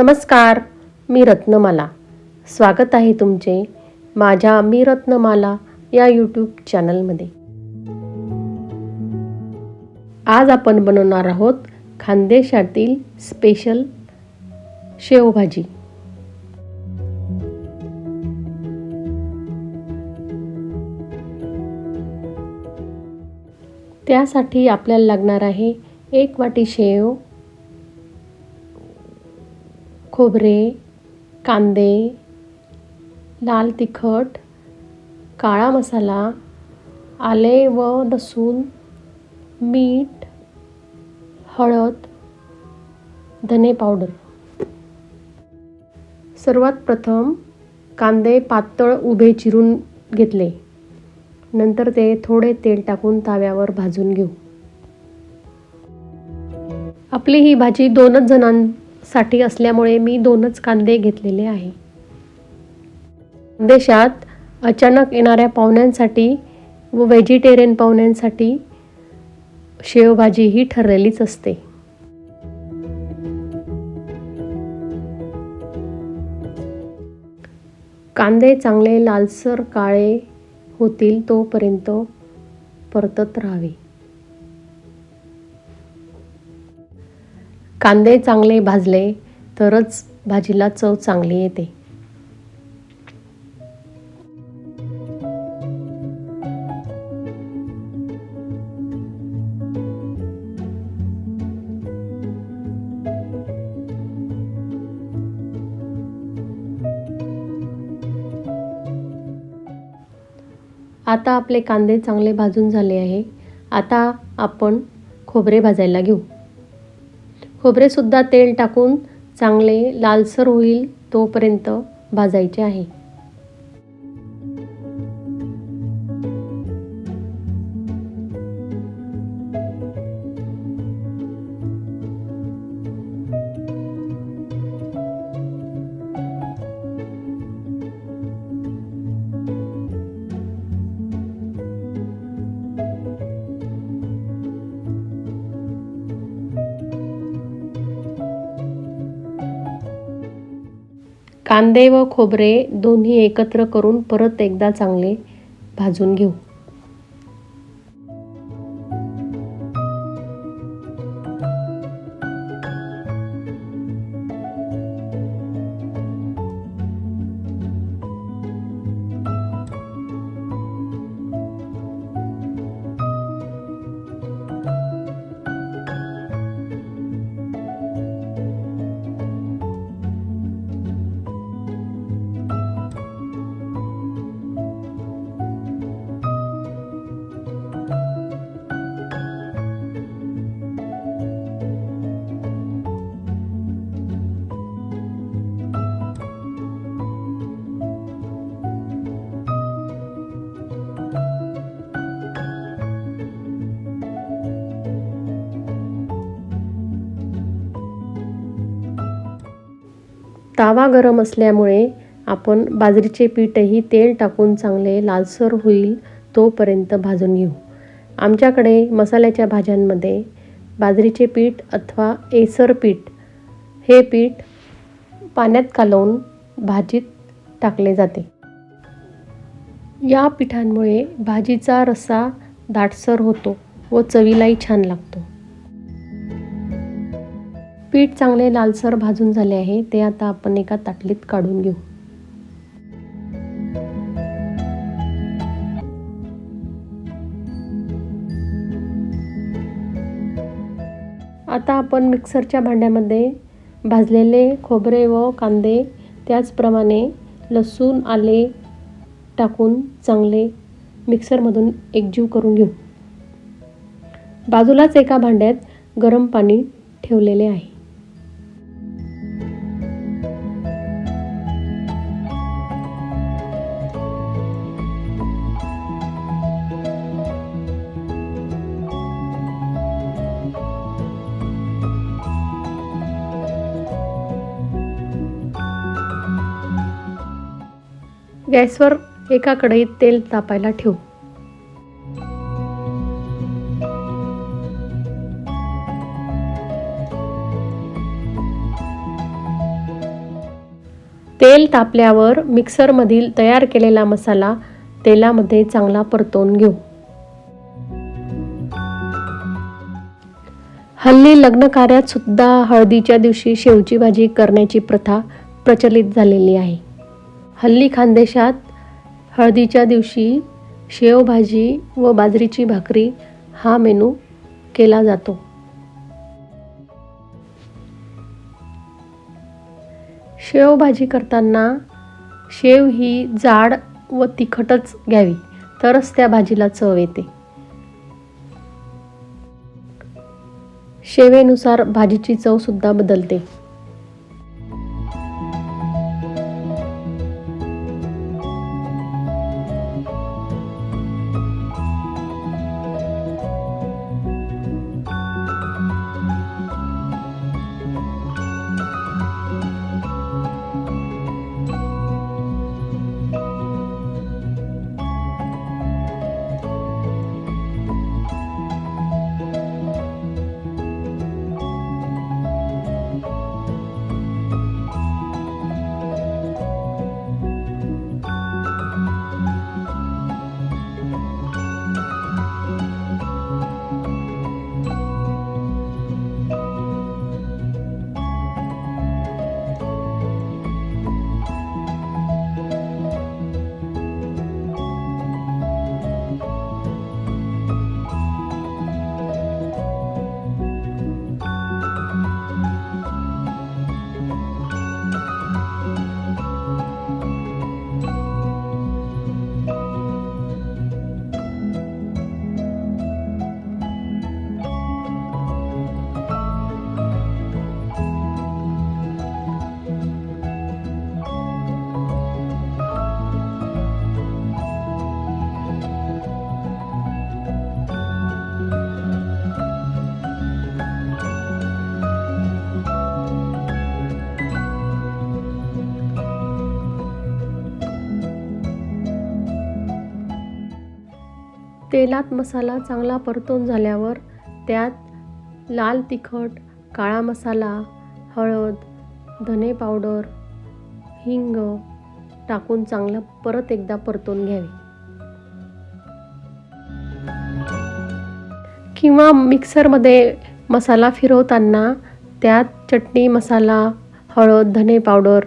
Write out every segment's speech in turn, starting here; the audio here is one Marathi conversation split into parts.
नमस्कार मी रत्नमाला. स्वागत आहे तुमचे माझ्या मी रत्नमाला या यूट्यूब चॅनलमध्ये आज आपण बनवणार आहोत खानदेशातील स्पेशल शेवभाजी. त्यासाठी आपल्याला लागणार आहे एक वाटी शेव खोबरे कांदे लाल तिखट काळा मसाला आले व लसूण मीठ हळद धने पावडर. सर्वात प्रथम कांदे पातळ उभे चिरून घेतले. नंतर ते थोडे तेल टाकून ताव्यावर भाजून घेऊ. आपली ही भाजी दोनच साठी असल्यामुळे मी दोनच कांदे घेतलेले आहे. देशात अचानक येणाऱ्या पाहुण्यांसाठी व व्हेजिटेरियन पाहुण्यांसाठी शेवभाजी ही ठरलेलीच असते. कांदे चांगले लालसर काळे होतील तोपर्यंत परतत राहावे. कांदे चांगले भाजले तरच भाजीला चव चांगली येते. आता आपले कांदे चांगले भाजून झाले आहे. आता आपण खोबरे भाजायला घेऊ. खोबरेसुद्धा तेल टाकून चांगले लालसर होईल तोपर्यंत भाजायचे आहे. कांदे व खोबरे दोन्ही एकत्र करून परत एकदा चांगले भाजून घेऊ. तावा गरम असल्यामुळे आपण बाजरीचे पीठही तेल टाकून चांगले लालसर होईल तोपर्यंत भाजून घेऊ. आमच्याकडे मसाल्याच्या भाज्यांमध्ये बाजरीचे पीठ अथवा एसर पीठ हे पीठ पाण्यात कालवून भाजीत टाकले जाते. या पिठांमुळे भाजीचा रस्सा दाटसर होतो व चवीलाही छान लागतो. पीठ चांगले लालसर भाजून झाले आहे ते आता आपण एका ताटलीत काढून घेऊ. आता आपण मिक्सरच्या भांड्यामध्ये भाजलेले खोबरे व कांदे त्याचप्रमाणे लसूण आले टाकून चांगले मिक्सरमधून एकजीव करून घेऊ. बाजूलाच एका भांड्यात गरम पाणी ठेवलेले आहे. गॅसवर एका कढईत तेल तापायला ठेवू. तेल तापल्यावर मिक्सरमधील तयार केलेला मसाला तेलामध्ये चांगला परतवून घेऊ. हल्ली लग्नकार्यात सुद्धा हळदीच्या दिवशी शेवची भाजी करण्याची प्रथा प्रचलित झालेली आहे. हल्ली खानदेशात हळदीच्या दिवशी शेवभाजी व बाजरीची भाकरी हा मेनू केला जातो. शेवभाजी करताना शेव ही जाड व तिखटच घ्यावी तरच त्या भाजीला चव येते. शेवेनुसार भाजीची चवसुद्धा बदलते. तेलात मसाला चांगला परतून झाल्यावर त्यात लाल तिखट काळा मसाला हळद धने पावडर हिंग टाकून चांगलं परत एकदा परतून घ्यावे. किंवा मिक्सरमध्ये मसाला फिरवताना त्यात चटणी मसाला हळद धने पावडर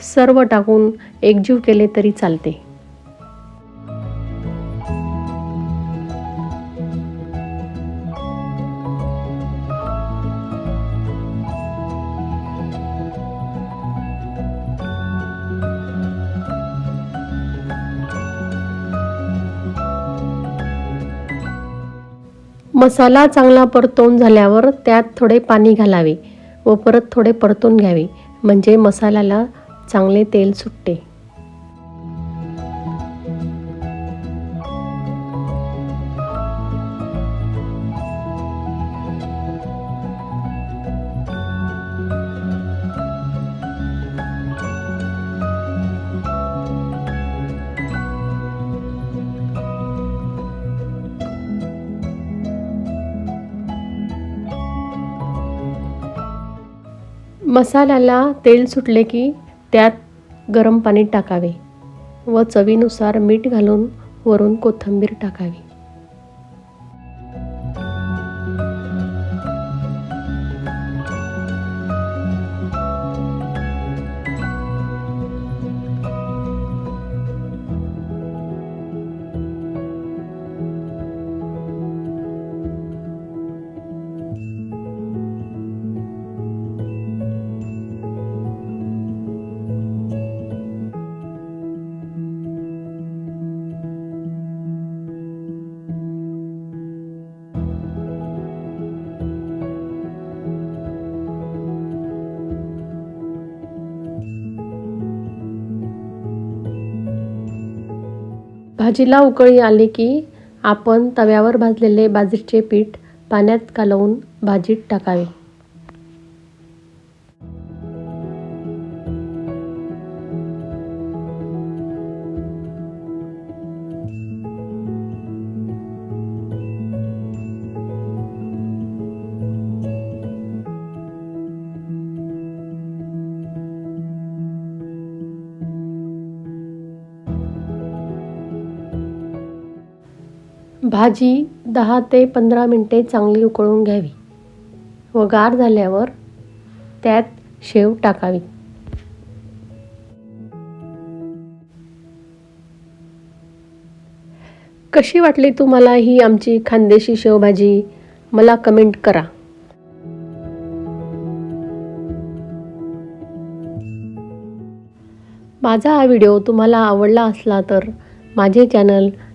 सर्व टाकून एकजीव केले तरी चालते. मसाला चांगला परतवून झाल्यावर त्यात थोडे पाणी घालावे व परत थोडे परतून घ्यावे म्हणजे मसाल्याला चांगले तेल सुटते. मसाल्याला तेल सुटले की त्यात गरम पाणी टाकावे व चवीनुसार मीठ घालून वरून कोथिंबीर टाकावी. भाजीला उकळी आली की आपण तव्यावर भाजलेले बाजरीचे पीठ पाण्यात कालवून भाजीत टाकावे. भाजी दहा ते पंधरा मिनटे चांगली उकळून घ्यावी व गार झाल्यावर त्यात शेव टाकावी. कशी वाटली तुम्हाला ही आमची खानदेशी शेवभाजी? मला कमेंट करा. माझा हा व्हिडिओ तुम्हाला आवडला असला तर माझे चॅनल